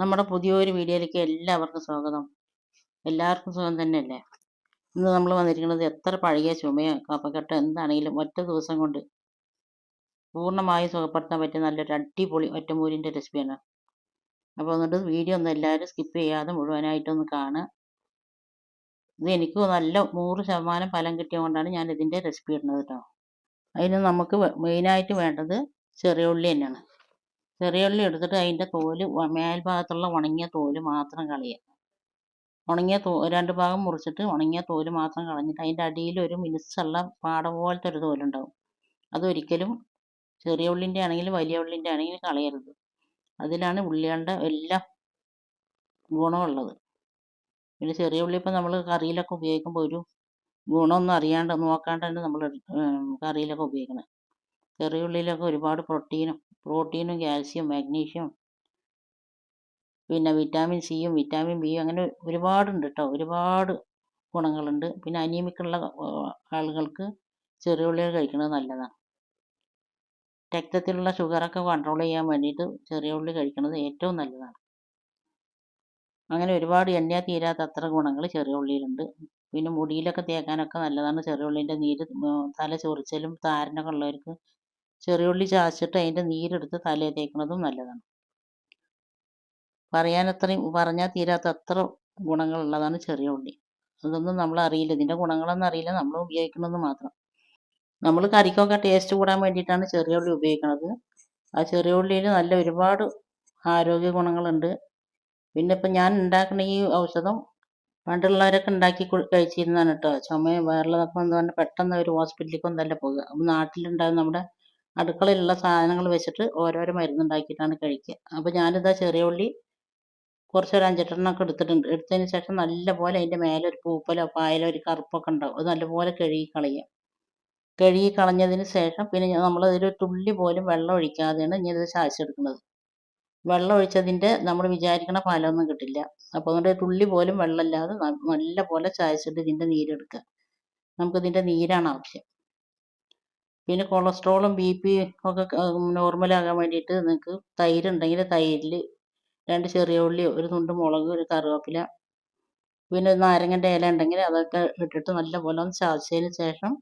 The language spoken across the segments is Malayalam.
നമ്മുടെ പുതിയൊരു വീഡിയോയിലേക്ക് എല്ലാവർക്കും സ്വാഗതം. എല്ലാവർക്കും സുഖം തന്നെയല്ലേ? ഇന്ന് നമ്മൾ വന്നിരിക്കുന്നത് എത്ര പഴകിയ ചുമയോ കപ്പക്കെട്ട് എന്താണെങ്കിലും ഒറ്റ ദിവസം കൊണ്ട് പൂർണമായി സുഖപ്പെടുത്താൻ പറ്റിയ നല്ലൊരു അടിപൊളി ഒറ്റമൂലിന്റെ റെസിപ്പിയാണ് അപ്പോൾ എന്നിട്ട് വീഡിയോ ഒന്ന് എല്ലാവരും സ്കിപ്പ് ചെയ്യാതെ മുഴുവനായിട്ടൊന്ന് കാണുക. ഇത് എനിക്ക് നല്ല നൂറ് ശതമാനം ഫലം കിട്ടിയതുകൊണ്ടാണ് ഞാൻ ഇതിന്റെ റെസിപ്പി ഇടുന്നത് കേട്ടോ. അതിന് നമുക്ക് മെയിനായിട്ട് വേണ്ടത് ചെറിയ ഉള്ളി തന്നെയാണ്. ചെറിയ ഉള്ളി എടുത്തിട്ട് അതിന്റെ തോൽ മേൽഭാഗത്തുള്ള ഉണങ്ങിയ തോൽ മാത്രം കളയുക. ഉണങ്ങിയ തോ രണ്ട് ഭാഗം മുറിച്ചിട്ട് ഉണങ്ങിയ തോൽ മാത്രം കളഞ്ഞിട്ട് അതിന്റെ അടിയിൽ ഒരു മിനുസുള്ള പാട പോലത്തെ ഒരു തോലുണ്ടാവും. അതൊരിക്കലും ചെറിയ ഉള്ളിന്റെ ആണെങ്കിലും വലിയ ഉള്ളിന്റെ ആണെങ്കിലും കളയരുത്. അതിലാണ് ഉള്ളികളുടെ എല്ലാം ഗുണമുള്ളത് പിന്നെ ചെറിയ ഉള്ളി ഇപ്പം നമ്മൾ കറിയിലൊക്കെ ഉപയോഗിക്കുമ്പോൾ ഒരു ഗുണമൊന്നും അറിയാണ്ട് നോക്കാണ്ടാണ് നമ്മൾ കറിയിലൊക്കെ ഉപയോഗിക്കുന്നത് ചെറിയ ഉള്ളിയിലൊക്കെ ഒരുപാട് പ്രോട്ടീനും പ്രോട്ടീനും കാൽസ്യം മാഗ്നീഷ്യം പിന്നെ വിറ്റാമിൻ സിയും വിറ്റാമിൻ ബിയും അങ്ങനെ ഒരുപാടുണ്ട് കേട്ടോ ഒരുപാട് ഗുണങ്ങളുണ്ട്. പിന്നെ അനീമിക്കുള്ള ആളുകൾക്ക് ചെറിയുള്ളികൾ കഴിക്കുന്നത് നല്ലതാണ്. രക്തത്തിലുള്ള ഷുഗറൊക്കെ കൺട്രോൾ ചെയ്യാൻ വേണ്ടിയിട്ട് ചെറിയ ഉള്ളി കഴിക്കുന്നത് ഏറ്റവും നല്ലതാണ്. അങ്ങനെ ഒരുപാട് എണ്ണ തീരാത്ത അത്ര ഗുണങ്ങൾ ചെറിയ ഉള്ളിയിലുണ്ട് പിന്നെ മുടിയിലൊക്കെ തേക്കാനൊക്കെ നല്ലതാണ് ചെറിയ ഉള്ളിന്റെ നീര് തല ചൊറിച്ചലും താരനൊക്കെ ഉള്ളവർക്ക് ചെറിയുള്ളി ചാച്ചിട്ട് അതിന്റെ നീരെടുത്ത് തലയിൽ തേക്കുന്നതും നല്ലതാണ്. പറയാനത്രയും പറഞ്ഞാൽ തീരാത്ത അത്ര ഗുണങ്ങളുള്ളതാണ് ചെറിയ ഉള്ളി അതൊന്നും നമ്മൾ അറിയില്ല. ഇതിന്റെ ഗുണങ്ങളൊന്നും അറിയില്ല. നമ്മൾ ഉപയോഗിക്കുന്നത് മാത്രം. നമ്മൾ കറിക്കൊക്കെ ടേസ്റ്റ് കൂടാൻ വേണ്ടിയിട്ടാണ് ചെറിയ ഉള്ളി ഉപയോഗിക്കുന്നത് ആ ചെറിയ ഉള്ളിയിൽ നല്ല ഒരുപാട് ആരോഗ്യ ഗുണങ്ങളുണ്ട്. പിന്നെ ഇപ്പം ഞാൻ ഉണ്ടാക്കുന്ന ഈ ഔഷധം പണ്ടുള്ളവരൊക്കെ ഉണ്ടാക്കി കഴിച്ചിരുന്നതാണ് കേട്ടോ. ചുമ വയറുള്ളതൊക്കെ പറഞ്ഞാൽ പെട്ടെന്ന് ഒരു ഹോസ്പിറ്റലിലേക്കൊന്നല്ല പോകുക അപ്പം നാട്ടിലുണ്ടാകുന്ന നമ്മുടെ അടുക്കളയിലുള്ള സാധനങ്ങൾ വെച്ചിട്ട് ഓരോരോ മരുന്നുണ്ടാക്കിയിട്ടാണ് കഴിക്കുക. അപ്പോൾ ഞാനിതാ ചെറിയ ഉള്ളി കുറച്ചൊരു അഞ്ചെട്ടെണ്ണമൊക്കെ എടുത്തിട്ടുണ്ട്. എടുത്തതിന് ശേഷം നല്ലപോലെ അതിന്റെ മേലെ ഒരു പൂപ്പലോ പായലോ ഒരു കറുപ്പൊക്കെ ഉണ്ടാവും. അത് നല്ലപോലെ കഴുകി കളയുക. കഴുകി കളഞ്ഞതിന് ശേഷം പിന്നെ നമ്മൾ ഒരു തുള്ളി പോലും വെള്ളം ഒഴിക്കാതെയാണ് ഇനി ഇത് ചായച്ചെടുക്കുന്നത്. വെള്ളം ഒഴിച്ചതിന്റെ നമ്മൾ വിചാരിക്കണ ഫലമൊന്നും കിട്ടില്ല. അപ്പോൾ അതുകൊണ്ട് തുള്ളി പോലും വെള്ളമില്ലാതെ നല്ല പോലെ ചായച്ചിട്ട് ഇതിന്റെ നീരെടുക്കുക. നമുക്കിതിന്റെ നീരാണ് ആവശ്യം. പിന്നെ കൊളസ്ട്രോളും ബി പി ഒക്കെ നോർമലാകാൻ വേണ്ടിയിട്ട് നിങ്ങൾക്ക് തൈര് ഉണ്ടെങ്കിൽ തൈരിൽ രണ്ട് ചെറിയ ഉള്ളി ഒരു തുണ്ട് മുളക് ഒരു കറിവേപ്പില പിന്നെ നാരങ്ങന്റെ ഇല ഉണ്ടെങ്കിൽ അതൊക്കെ ഇട്ടിട്ട് നല്ലപോലെ ഒന്ന് ചതച്ചതിന് ശേഷം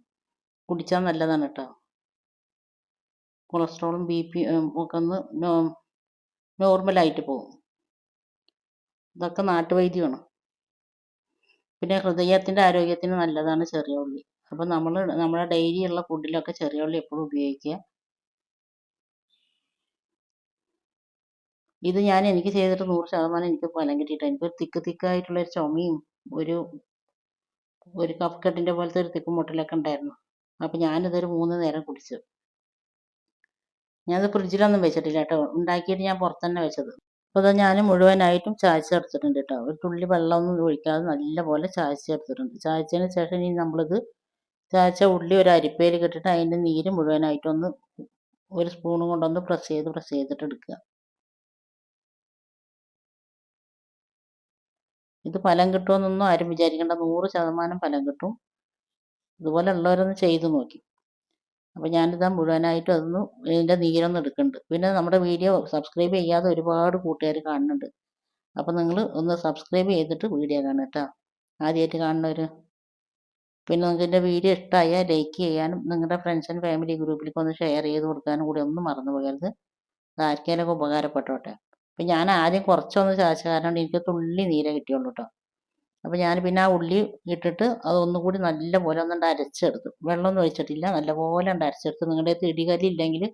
കുടിച്ചാൽ നല്ലതാണ് കേട്ടോ കൊളസ്ട്രോളും ബി പി ഒക്കെ ഒന്ന് നോർമലായിട്ട് പോകും. ഇതൊക്കെ നാട്ടുവൈദ്യമാണ്. പിന്നെ ഹൃദയത്തിന്റെ ആരോഗ്യത്തിന് നല്ലതാണ് ചെറിയ ഉള്ളി. അപ്പോൾ നമ്മൾ നമ്മുടെ ഡെയിലി ഉള്ള ഫുഡിലൊക്കെ ചെറിയ ഉള്ളി എപ്പോഴും ഉപയോഗിക്കുക. ഇത് ഞാൻ എനിക്ക് ചെയ്തിട്ട് നൂറ് ശതമാനം എനിക്ക് ഫലം കിട്ടിയിട്ട് എനിക്കൊരു തിക്ക് തിക്കായിട്ടുള്ള ഒരു ചുമയും ഒരു ഒരു കഫക്കെട്ടിന്റെ പോലത്തെ ഒരു തിക്കുമുട്ടലൊക്കെ ഉണ്ടായിരുന്നു. അപ്പം ഞാനിതൊരു മൂന്ന് നേരം കുടിച്ചു. ഞാനത് ഫ്രിഡ്ജിലൊന്നും വെച്ചിട്ടില്ല കേട്ടോ. ഉണ്ടാക്കിയിട്ട് ഞാൻ പുറത്ത് തന്നെ വെച്ചത്. അപ്പോൾ അത് ഞാൻ മുഴുവനായിട്ടും ചായച്ചെടുത്തിട്ടുണ്ട് കേട്ടോ. ഒരു തുള്ളി വെള്ളമൊന്നും ഒഴിക്കാതെ നല്ലപോലെ ചായച്ചെടുത്തിട്ടുണ്ട് ചായച്ചതിന് ശേഷം ഇനി നമ്മളിത് ചായച്ച ഉള്ളി ഒരു അരിപ്പയിൽ കിട്ടിയിട്ട് അതിന്റെ നീര് മുഴുവനായിട്ടൊന്ന് ഒരു സ്പൂണും കൊണ്ടൊന്ന് പ്രസ് ചെയ്ത് പ്രസ് ചെയ്തിട്ട് എടുക്കുക. ഇത് ഫലം കിട്ടുമെന്നൊന്നും ആരും വിചാരിക്കേണ്ട. നൂറ് ശതമാനം ഫലം കിട്ടും. ഇതുപോലെ ഉള്ളവരൊന്ന് ചെയ്ത് നോക്കി. അപ്പോൾ ഞാനിത് മുഴുവനായിട്ട് അതൊന്ന് ഇതിന്റെ നീരൊന്ന് എടുക്കുന്നുണ്ട്. പിന്നെ നമ്മുടെ വീഡിയോ സബ്സ്ക്രൈബ് ചെയ്യാതെ ഒരുപാട് കൂട്ടുകാർ കാണുന്നുണ്ട്. അപ്പോൾ നിങ്ങൾ ഒന്ന് സബ്സ്ക്രൈബ് ചെയ്തിട്ട് വീഡിയോ കാണുക കേട്ടോ. ആദ്യമായിട്ട് കാണുന്നവർ പിന്നെ നിങ്ങൾക്ക് എന്റെ വീഡിയോ ഇഷ്ടമായാൽ ലൈക്ക് ചെയ്യാനും നിങ്ങളുടെ ഫ്രണ്ട്സ് ആൻഡ് ഫാമിലി ഗ്രൂപ്പിലേക്ക് ഒന്ന് ഷെയർ ചെയ്ത് കൊടുക്കാനും കൂടി ഒന്നും മറന്നു പോകരുത്. ആർക്കേലൊക്കെ ഉപകാരപ്പെട്ടോട്ടെ. അപ്പം ഞാൻ ആദ്യം കുറച്ചൊന്ന് ചാച്ച കാരണം എനിക്ക് തുള്ളി നീര കിട്ടിയുള്ളൂ കേട്ടോ അപ്പോൾ ഞാൻ പിന്നെ ആ ഉള്ളി ഇട്ടിട്ട് അതൊന്നുകൂടി നല്ലപോലെ ഒന്നുകൊണ്ട് അരച്ചെടുത്തു. വെള്ളമൊന്നും ഒഴിച്ചിട്ടില്ല. നല്ലപോലെ ഉണ്ട് അരച്ചെടുത്ത്. നിങ്ങളുടെ അടുത്ത് ഇടികല്ലില്ലെങ്കിൽ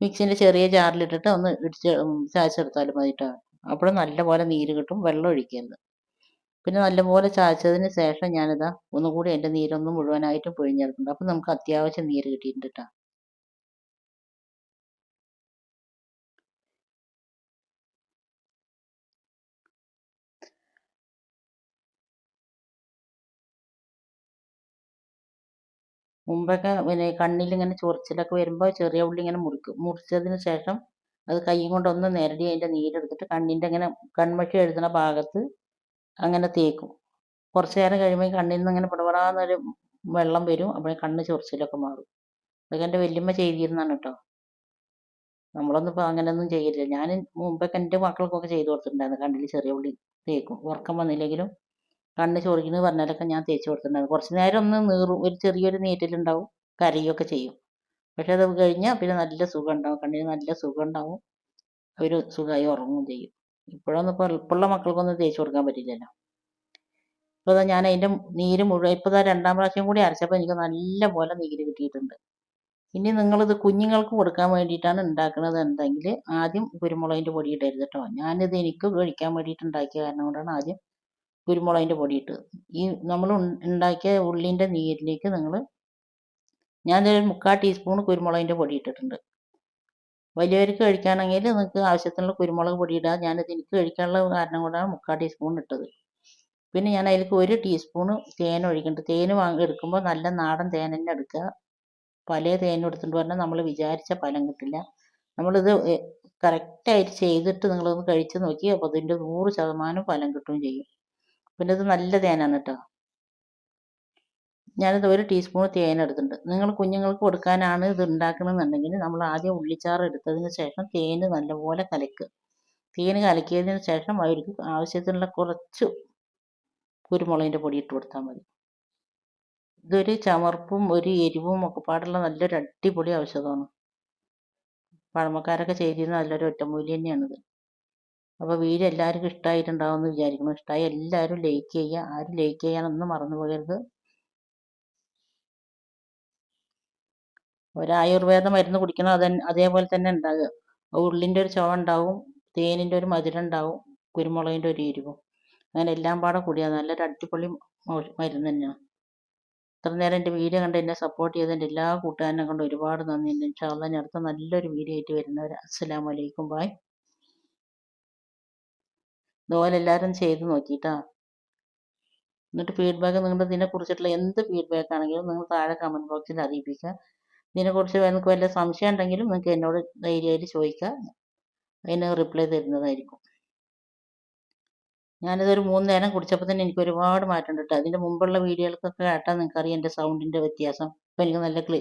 മിക്സിന്റെ ചെറിയ ജാറിലിട്ടിട്ട് ഒന്ന് ഇടിച്ച് ചാച്ചെടുത്താലും മതി കേട്ടോ അപ്പോഴും നല്ലപോലെ നീര് കിട്ടും. വെള്ളം ഒഴിക്കരുത്. പിന്നെ നല്ലപോലെ ചായച്ചതിന് ശേഷം ഞാനിതാ ഒന്നുകൂടി അതിന്റെ നീരൊന്ന് മുഴുവനായിട്ടും പൊഴിഞ്ഞെടുക്കുന്നുണ്ട്. അപ്പം നമുക്ക് അത്യാവശ്യം നീര് കിട്ടിയിട്ടുണ്ട് കേട്ടോ മുമ്പൊക്കെ പിന്നെ കണ്ണിലിങ്ങനെ ചൊറിച്ചിലൊക്കെ വരുമ്പോൾ ചെറിയ ഉള്ളി ഇങ്ങനെ മുറിക്കും മുറിച്ചതിന് ശേഷം അത് കൈ കൊണ്ടൊന്ന് നേരടി അതിന്റെ നീരെടുത്തിട്ട് കണ്ണിന്റെ ഇങ്ങനെ കൺമഷി എഴുതുന്ന ഭാഗത്ത് അങ്ങനെ തേക്കും. കുറച്ച് നേരം കഴിയുമ്പോൾ കണ്ണിൽ നിന്ന് ഇങ്ങനെ പടപടാന്നൊരു വെള്ളം വരും. അപ്പോൾ കണ്ണ് ചൊറിച്ചിലൊക്കെ മാറും. അതൊക്കെ എന്റെ വല്യമ്മ ചെയ്തിരുന്നാണ് കേട്ടോ. നമ്മളൊന്നും ഇപ്പോൾ അങ്ങനെയൊന്നും ചെയ്യില്ല ഞാൻ മുമ്പൊക്കെ എന്റെ മക്കൾക്കൊക്കെ ചെയ്തു കൊടുത്തിട്ടുണ്ടായിരുന്നു. കണ്ണിൽ ചെറിയ ഉള്ളി തേക്കും. ഉറക്കം വന്നില്ലെങ്കിലും കണ്ണ് ചൊറിക്കുന്നത് പറഞ്ഞാലൊക്കെ ഞാൻ തേച്ച് കൊടുത്തിട്ടുണ്ടായിരുന്നു. കുറച്ച് നേരം ഒന്ന് നീറും ഒരു ചെറിയൊരു നീറ്റലുണ്ടാവും. കരയൊക്കെ ചെയ്യും. പക്ഷെ അത് കഴിഞ്ഞാൽ പിന്നെ നല്ല സുഖം ഉണ്ടാവും. കണ്ണിന് നല്ല സുഖം ഉണ്ടാവും. ഒരു സുഖമായി ഉറങ്ങുകയും ചെയ്യും. ഇപ്പോഴൊന്നും ഇപ്പോൾ ഇപ്പോഴുള്ള മക്കൾക്കൊന്നും തേച്ച് കൊടുക്കാൻ പറ്റില്ലല്ലോ. ഇപ്പോൾ ഞാൻ അതിന്റെ നീര് മുഴുവൻ ഇപ്പോൾ ഇതാ രണ്ടാം പ്രാവശ്യം കൂടി അരച്ചപ്പോൾ എനിക്ക് നല്ല പോലെ നീര് കിട്ടിയിട്ടുണ്ട്. ഇനി നിങ്ങളിത് കുഞ്ഞുങ്ങൾക്ക് കൊടുക്കാൻ വേണ്ടിയിട്ടാണ് ഉണ്ടാക്കുന്നത് എന്തെങ്കിൽ ആദ്യം കുരുമുളകിന്റെ പൊടി ഇടരുത് കേട്ടോ. ഞാനിത് എനിക്ക് കഴിക്കാൻ വേണ്ടിയിട്ട് ഉണ്ടാക്കിയ കാരണം കൊണ്ടാണ് ആദ്യം കുരുമുളകിന്റെ പൊടി ഇട്ടത്. ഈ നമ്മൾ ഉണ്ടാക്കിയ ഉള്ളിന്റെ നീരിലേക്ക് നിങ്ങൾ ഞാൻ ഒരു മുക്കാൽ ടീസ്പൂൺ കുരുമുളകിന്റെ പൊടി ഇട്ടിട്ടുണ്ട്. വലിയവർക്ക് കഴിക്കുകയാണെങ്കിൽ നിങ്ങൾക്ക് ആവശ്യത്തിനുള്ള കുരുമുളക് പൊടി ഇടുക ഞാനിത് എനിക്ക് കഴിക്കാനുള്ള കാരണം കൊണ്ടാണ് മുക്കാൽ ടീസ്പൂൺ ഇട്ടത്. പിന്നെ ഞാൻ അതിലേക്ക് ഒരു ടീസ്പൂണ് തേൻ ഒഴിക്കുന്നുണ്ട് തേൻ വാങ്ങി എടുക്കുമ്പോൾ നല്ല നാടൻ തേൻ തന്നെ എടുക്കുക പല തേൻ എടുത്തിട്ട് പറഞ്ഞാൽ നമ്മൾ വിചാരിച്ച ഫലം കിട്ടില്ല. നമ്മളിത് കറക്റ്റായിട്ട് ചെയ്തിട്ട് നിങ്ങളൊന്ന് കഴിച്ച് നോക്കി അപ്പോൾ അതിന്റെ നൂറ് ശതമാനം ഫലം കിട്ടുകയും ചെയ്യും. പിന്നെ ഇത് നല്ല തേനാണ് കേട്ടോ. ഞാനിത് ഒരു ടീസ്പൂൺ തേൻ എടുത്തിട്ടുണ്ട്. നിങ്ങൾ കുഞ്ഞുങ്ങൾക്ക് കൊടുക്കാനാണ് ഇത് ഉണ്ടാക്കണമെന്നുണ്ടെങ്കിൽ നമ്മൾ ആദ്യം ഉള്ളിച്ചാറ് എടുത്തതിന് ശേഷം തേൻ നല്ലപോലെ കലക്കുക. തേൻ കലക്കിയതിന് ശേഷം അവർക്ക് ആവശ്യത്തിനുള്ള കുറച്ച് കുരുമുളകിന്റെ പൊടി ഇട്ട് കൊടുത്താൽ മതി. ഇതൊരു ചമർപ്പും ഒരു എരിവും ഒക്കെ പാടുള്ള നല്ലൊരു അടിപൊളി ഔഷധമാണ്. പഴമക്കാരൊക്കെ ചെയ്തിരുന്ന നല്ലൊരു ഒറ്റമൂലി തന്നെയാണിത്. അപ്പോൾ വീഡിയോ എല്ലാവർക്കും ഇഷ്ടമായിട്ടുണ്ടാവുമെന്ന് വിചാരിക്കുന്നു. ഇഷ്ടമായി എല്ലാവരും ലൈക്ക് ചെയ്യുക. ആരും ലൈക്ക് ചെയ്യാനൊന്നും മറന്നു പോകരുത്. ഒരു ആയുർവേദ മരുന്ന് കുടിക്കണം അത് അതേപോലെ തന്നെ ഉണ്ടാകുക ഉള്ളിന്റെ ഒരു ചുവ ഉണ്ടാവും തേനിന്റെ ഒരു മധുരം ഉണ്ടാവും കുരുമുളകിന്റെ ഒരു എരിവും. അങ്ങനെ എല്ലാം പാടെ കൂടിയാണ് നല്ലൊരു അടിപൊളി മരുന്ന് തന്നെയാണ്. ഇത്ര നേരം എന്റെ വീഡിയോ കണ്ട് എന്നെ സപ്പോർട്ട് ചെയ്ത എന്റെ എല്ലാ കൂട്ടുകാരനെ കൊണ്ട് ഒരുപാട് നന്ദി. ഉണ്ട് ഇൻഷാല്ല ഞാൻ അടുത്ത നല്ലൊരു വീഡിയോ ആയിട്ട് വരുന്നവർ അസ്സലാമു വലൈക്കും ബായ് ഇതുപോലെ എല്ലാവരും ചെയ്ത് നോക്കിയിട്ടാ എന്നിട്ട് ഫീഡ്ബാക്ക് നിങ്ങളുടെ ഇതിനെക്കുറിച്ചിട്ടുള്ള എന്ത് ഫീഡ്ബാക്ക് ആണെങ്കിലും നിങ്ങൾ താഴെ കമന്റ് ബോക്സിൽ അറിയിപ്പിക്കുക. ഇതിനെക്കുറിച്ച് നിങ്ങൾക്ക് വല്ല സംശയം ഉണ്ടെങ്കിലും നിങ്ങൾക്ക് എന്നോട് ധൈര്യമായിട്ട് ചോദിക്കാം. അതിന് റിപ്ലൈ തരുന്നതായിരിക്കും. ഞാനിതൊരു മൂന്ന് നേരം കുടിച്ചപ്പോൾ തന്നെ എനിക്ക് ഒരുപാട് മാറ്റം ഉണ്ട് കേട്ടോ അതിന്റെ മുമ്പുള്ള വീഡിയോകൾക്കൊക്കെ കേട്ടാൽ നിങ്ങൾക്കറിയാം എന്റെ സൗണ്ടിന്റെ വ്യത്യാസം. ഇപ്പം എനിക്ക് നല്ല ക്ലി